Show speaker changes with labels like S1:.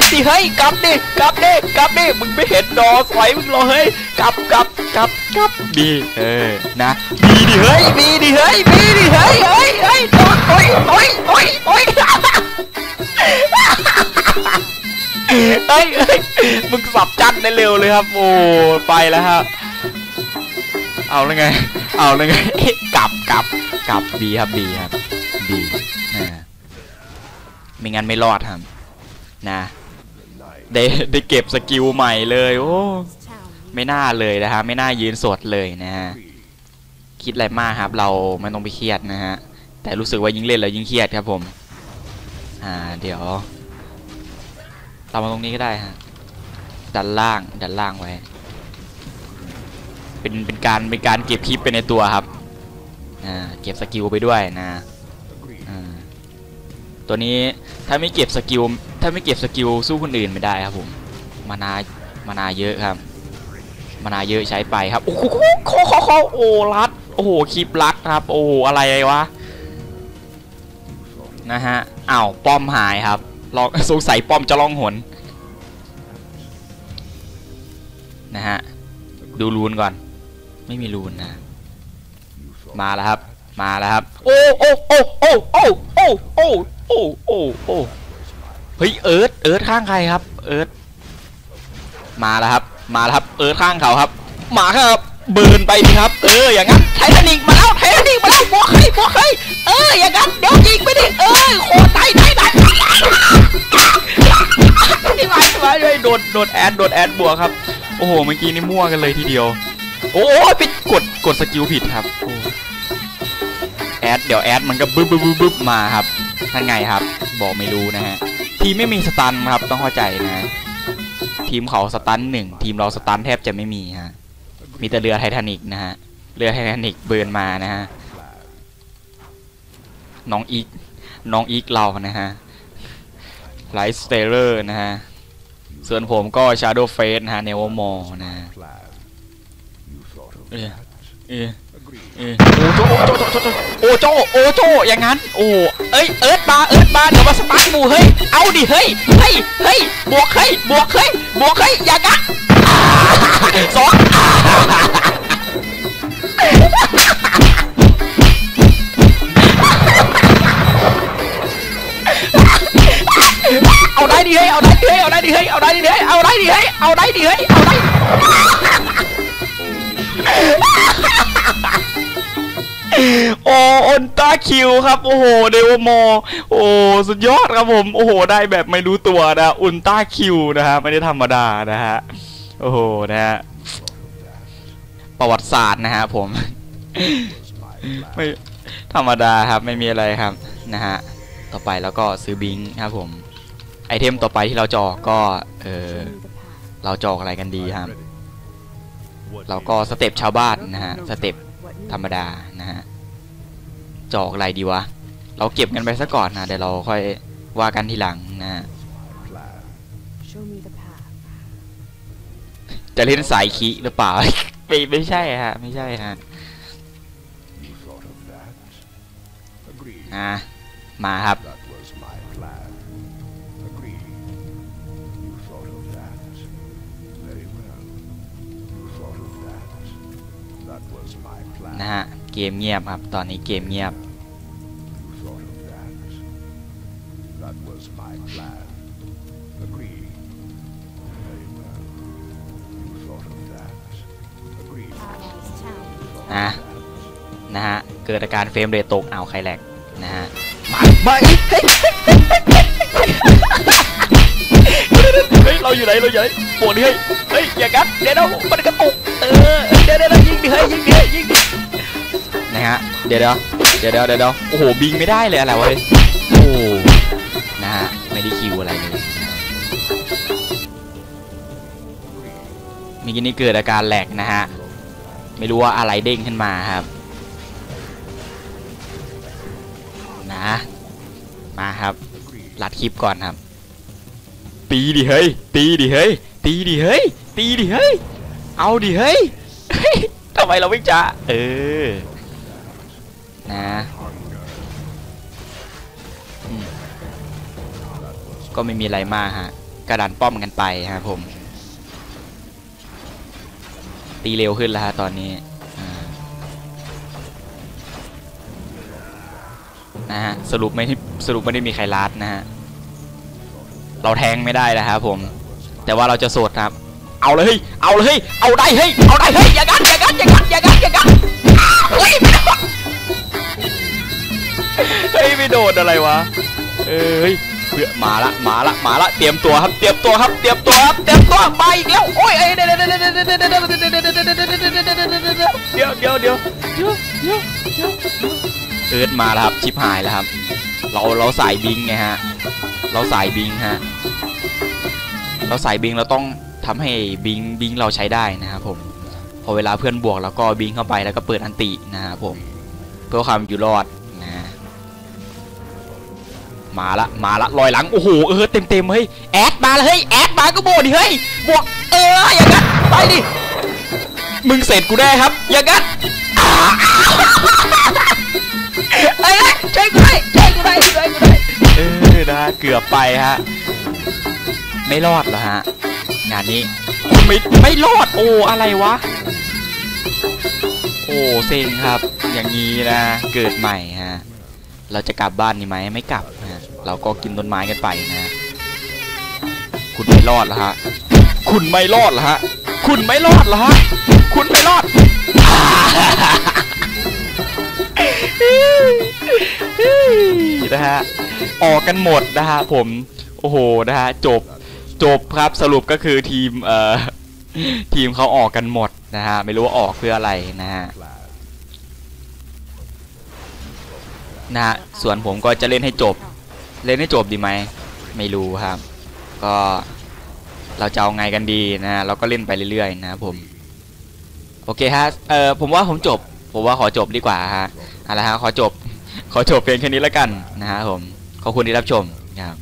S1: บดิเฮ้ยกลับดิกลับดิกลับดิมึงไม่เห็นดอสอยมึงรอเฮ้ยกลับกลับกลับกลับบีเออนะบีดิเฮ้ยบีดิเฮ้ยบีดิเฮ้ยเฮ้ยเฮ้ยโอ้ยโอ้ยโอ้ยโอ้ยเฮ้ยเฮ้ยมึงสับจันได้เร็วเลยครับโอ้ไปแล้วครับเอาแล้วไง เอาแล้วไงกลับกลับกลับบีครับบีครับบีนะไม่งั้นไม่รอดครับนะ ได้ได้เก็บสกิลใหม่เลยโอ้ไม่น่าเลยนะฮะไม่น่ายืนสดเลยนะฮะคิดอะไรมากครับ เราไม่ต้องไปเครียดนะฮะแต่รู้สึกว่ายิ่งเล่นแล้วยิ่งเครียดครับผม อ่าเดี๋ยว เรามาตรงนี้ก็ได้ฮะดันล่างดันล่างไว้ เป็นเป็นการเป็นการเก็บคลิปไปในตัวครับอ่าเก็บสกิลไปด้วยนะอ่าตัวนี้ถ้าไม่เก็บสกิล ถ้าไม่เก็บสกิลสู้คนอื่นไม่ได้ครับผมมานามานาเยอะครับมานาเยอะใช้ไปครับโอ้โหโคโคโคโอ้รัดโอ้โหคลิปรัดครับ โอ้โหอะไรวะนะฮะอ้าวป้อมหายครับลองสงสัยป้อมจะล่องหนนะฮะดูรูนก่อน ไม่มีรูนนะ มาแล้วครับ มาแล้วครับ โอ้โอ้โอ้โอ้โอ้โอ้โอ้โอ้โอ้โอ้ เฮ้ยเอิร์ธเอิร์ธข้างใครครับ เอิร์ธมาแล้วครับ มาแล้วครับ เอิร์ธข้างเขาครับ มาครับเบิร์นไปครับ เอออย่างนั้นไททานิกมาแล้วไททานิกมาแล้วบวกให้บวกให้เอออย่างนั้นเดี๋ยวยิงไปดิเออโคตรไตไตไตนี่มาใช่ไหมเลยโดนโดนแอดโดนแอดบวกครับโอ้โหเมื่อกี้นี่มั่วกันเลยทีเดียว โอ้ยไปกดกดสกิลผิดครับแอดเดี๋ยวแอดมันก็บึ๊บบึ๊บบึ๊บมาครับนั่นไงครับ บอกไม่รู้นะฮะ ทีมไม่มีสตันครับต้องเข้าใจนะ ทีมเขาสตันหนึ่งทีมเราสตันแทบจะไม่มีฮะมีแต่เรือไททานิกนะฮะเรือไททานิกเบิร์นมานะฮะน้องอีกน้องอีกเรานะฮะไลท์สเตเลอร์นะฮะส่วนผมก็ชาร์โดเฟสนะฮะเนวโมนะฮะ เออเออเออโอโจโอโจโอโจโอโจอย่างนั้นโอ้เอ้ยเอิร์ธมาเอิร์ธมาเดี๋ยวมาสตาร์ทหมู่เฮ้ยเอาดิเฮ้ยเฮ้ยเฮ้ยบวกเฮ้ยบวกเฮ้ยบวกเฮ้ยอย่างนั้นอ่าสองอ่าเอาได้ดิเฮ้ยเอาได้ดิเฮ้ยเอาได้ดิเฮ้ยเอาได้ดิเฮ้ยเอาได้ดิเฮ้ยเอาได้ดิเฮ้ยเอาได้ โอ้อนตาคิวครับ โอ้โห เดวโมโอ้สุดยอดครับผม โอ้โห ได้แบบไม่รู้ตัวนะอุลตาคิวนะฮะ ไม่ได้ธรรมดานะฮะ โอ้โห นะฮะ ประวัติศาสตร์นะฮะผม ไม่ธรรมดาครับไม่มีอะไรครับนะฮะ ต่อไปแล้วก็ซื้อบิงค์ครับผม ไอเทมต่อไปที่เราจอกก็ เออเราจอกอะไรกันดีครับ เราก็สเต็ปชาวบ้านนะฮะ สเต็ป ธรรมดานะฮะจอกอะไรดีวะ เราเก็บกันไปซะก่อนนะเดี๋ยวเราค่อยว่ากันทีหลังนะฮะจะเล่นสายคีหรือเปล่า ไม่ไม่ใช่ฮะ ไม่ใช่ฮะนะมาครับ นะฮะ เกมเงียบครับ ตอนนี้เกมเงียบ
S2: You thought of that. That was my plan. Agreed. Very well. You thought of that. Agreed.
S3: Allies town.
S1: นะ นะฮะ เกิดอาการเฟรมเรทตกเอาวใครแหลกนะฮะ มามาเฮ้ยเฮ้ยเฮ้ย เราอยู่ไหน เราอยู่ไหนปวดดิเฮ้ย เฮ้ย อย่ากัดเดี๋ยวเรามันกระตุก เออเดี๋ยวเดี๋ยวยิงดิเฮ้ยยิงดิเฮ้ยยิงดินะฮะเดี๋ยวเดี๋ยวเดี๋ยวเดี๋ยวเดี๋ยวโอ้โหบิงไม่ได้เลยอะไรวะเฮ้ยโอ้นะฮะไม่ได้คิวอะไรเลยเมื่อกี้นี้เกิดอาการแหลกนะฮะไม่รู้ว่าอะไรเด้งขึ้นมาครับนะมาครับรัดคลิปก่อนครับ ตีดิเฮ้ยตีดิเฮ้ยตีดิเฮ้ยตีดิเฮ้ยเอาดิเฮ้ยเฮ้ย ทำไมเราไม่จะเออนะก็ไม่มีอะไรมากฮะกระดานป้อมกันไปครับผม ตีเร็วขึ้นแล้วฮะตอนนี้นะฮะสรุปไม่สรุปไม่ได้มีใครลัดนะฮะเราแทงไม่ได้แล้วครับผม แต่ว่าเราจะโสดครับ เอาเลยเฮ้ยเอาเลยเฮ้ยเอาได้เฮ้ยเอาได้เฮ้ยอย่ากันอย่ากันอย่ากันอย่ากันอย่ากันเฮ้ยไม่โดนเฮ้ยไม่โดนอะไรวะเอ้ยเพื่อมาละมาละมาละเตรียมตัวครับเตรียมตัวครับเตรียมตัวครับเตรียมตัวมาอีกแล้วโอ้ยเอ้ยเดี๋ยวเดี๋ยวเดี๋ยวเดี๋ยวเดี๋ยวเดี๋ยวเดี๋ยวเดี๋ยวเดี๋ยวเดี๋ยวเดี๋ยวเดี๋ยวเดี๋ยวเดี๋ยวเดี๋ยวเอิร์ดมาแล้วครับชิปหายแล้วครับเราเราสายบิงไงฮะเราสายบิงฮะเราสายบิงเราต้อง ทำให้บิงบิงเราใช้ได้นะครับผมพอเวลาเพื่อนบวกแล้วก็บิงเข้าไปแล้วก็เปิดอันตินะครับผมเพื่อความอยู่รอดนะมาละมาละลอยหลังโอ้โหเออเต็มเต็มๆเฮ้ยแอดมาเลยเฮ้ยแอดมาก็โบกดิเฮ้ยบวกเอออย่างนั้นไปดิมึงเสร็จกูได้ครับ อย่างนั้นอ่าเอ้ยช่วยกูได้ช่วยกูได้ช่วยกูได้เออนะเกือบไปฮะไม่รอดเหรอฮะ งานนี้ไม่ไม่รอดโอ้อะไรวะ โอ้เซ็งครับ อย่างนี้นะเกิดใหม่ฮะเราจะกลับบ้านนี่ไหมไม่กลับฮะเราก็กินต้นไม้กันไปนะคุณไม่รอดเหรอฮะคุณไม่รอดเหรอฮะคุณไม่รอดเหรอฮะคุณไม่รอดนะฮะออกกันหมดนะฮะผม โอ้โหนะฮะจบ จบครับสรุปก็คือทีมเอ่อทีมเขาออกกันหมดนะฮะไม่รู้ว่าออกเพื่ออะไรนะฮะนะฮะส่วนผมก็จะเล่นให้จบ เล่นให้จบดีไหมไม่รู้ครับ ก็เราจะเอาไงกันดีนะฮะเราก็เล่นไปเรื่อยๆนะผมโอเคฮะเอ่อผมว่าผมจบ ผมว่าขอจบดีกว่าฮะเอาละฮะขอจบ ขอจบเพียงแค่นี้แล้วกันนะฮะผมขอบคุณที่รับชมนะครับ